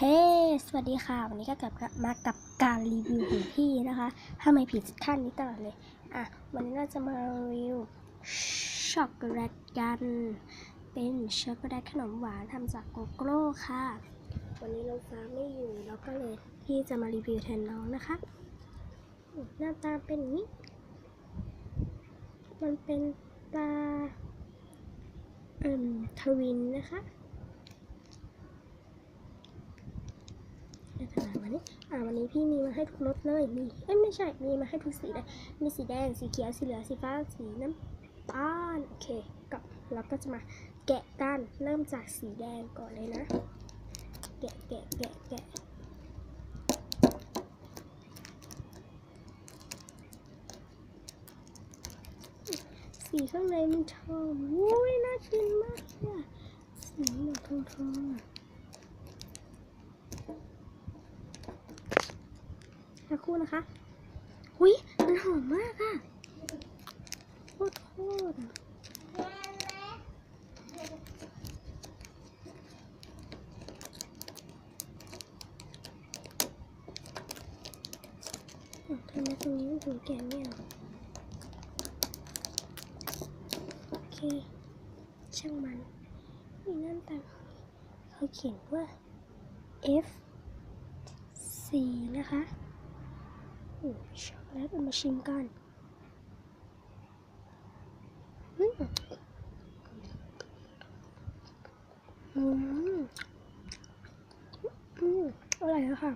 เฮ้สวัสดีค่ะ วันนี้ก็กลับมากับการรีวิวของพี่นะคะทำไมผิดขั้นนี้ตลอดเลย อะ วันนี้เราจะมารีวิวช็อกโกแลตกัน เป็นช็อกโกแลตขนมหวานทำจากโกโก้ค่ะ วันนี้เราฟ้าไม่อยู่เราก็เลยพี่จะมารีวิวแทนน้องนะคะ หน้าตาเป็นนี้ มันเป็นตา เอ่มทวินนะคะ ในขนาด วันนี้อ่าวันนี้พี่มีมาให้ทุกรสเลยมีเอ้ยไม่ใช่มีมาให้ทุกสีเลยมีสีแดงสีเขียวสีเหลืองสีฟ้าสีน้ำตาลโอเคก็เราก็จะมาแกะกันเริ่มจากสีแดงก่อนเลยนะ แกะแกะแกะแกะสีข้างในมันทองอุ้ยน่ากินมากเลยสีแบบทองทองๆอะ สักครู่นะคะหุยมันหอมมากอะโคตรโคตรทำไมตรงนี้มันถึงแกะไม่ออกโอเค ช่างมันนี่นั่นต่เขาเขียนว่า F 4นะคะ ช็อกโกแลตอามาชิมกันอืมอืมอืมอร่อยแล้วค่ะ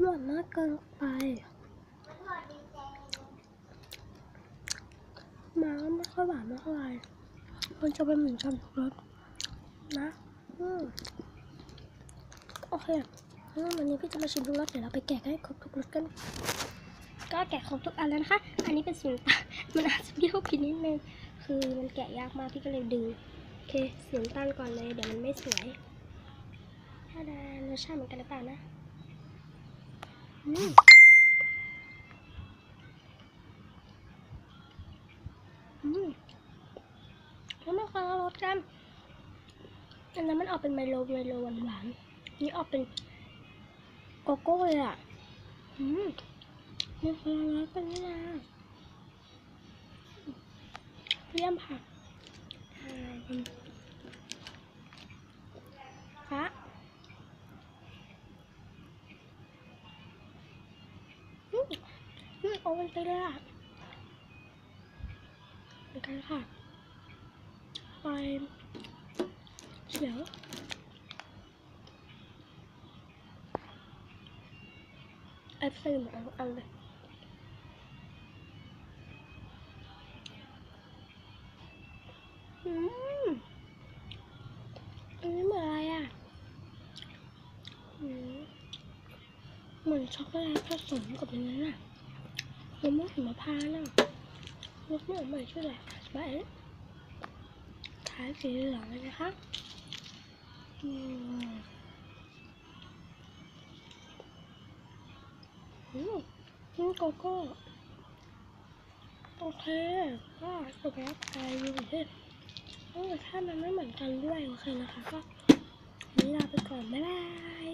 หวานมากเกินไปมาไม่ค่อยหวานไม่เท่าไหร่มันจะเป็นเหมือนจำทุกรสนะ อืมโอเคอืม วันนี้พี่จะมาชิมทุกรสเดี๋ยวเราไปแกะให้ครบทุกรสกัน ก็แกะครบทุกอันแล้วนะคะ อันนี้เป็นสีน้ำตาลมันอาจจะเปรี้ยวผิดนิดนึง คือมันแกะยากมากพี่ก็เลยดึง โอเคสีน้ำตาลก่อนเลย เดี๋ยวมันไม่สวยถ้าดารสชาติเหมือนกันหรือเปล่านะอืมอืมแล้วมาฟังรสกันอันนั้นมันออกเป็นไมโลไมโลหวานๆนี่ออกเป็น โกโก้เลยอะอืมมันคนละรสกันนี่นะเลี่ยมผักใช่ฟ้าอืมอืมโอ้มันไปเลยอะเหมือนกันค่ะไฟเขียว ไอ้ใส่หมดอันเลยอืมอันนี้เหมือนอะไรอะอืมเหมือนช็อกโกแลตผสมกับอันนั้นอะมะม่วงหิมพานต์อะรสเหมือนเหมือนชื่ออะไรไปท้ายสีเหลืองเลยนะคะอืม อืมนี่โกโก้โอเคก็จบแล้วไปอยู่ที่เออถ้ามันไม่เหมือนกันด้วยโอเคนะคะก็วันนี้ลาไปก่อน บ๊ายบาย